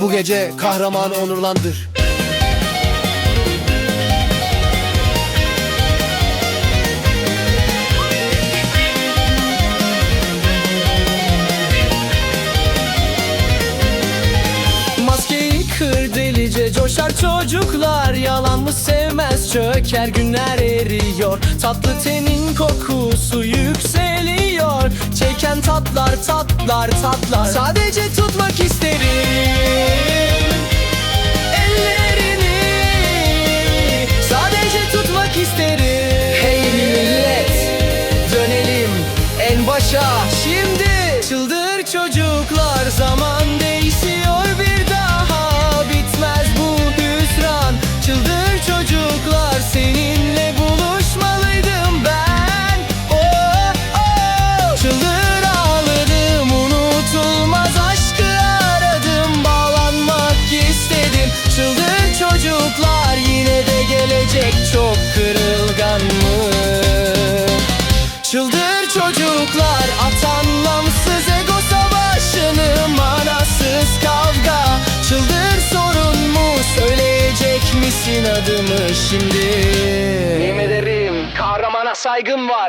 bu gece kahramanı onurlandır. Kır delice coşar çocuklar. Yalan mı sevmez çöker günler eriyor. Tatlı tenin kokusu yükseliyor. Çeken tatlar tatlar tatlar. Sadece tutmak isterim şimdi Çıldır çocuklar çocuklar at anlamsız ego savaşını manasız kavga. Çıldır sorun mu söyleyecek misin adımı şimdi? Yemin ederim kahramana saygım var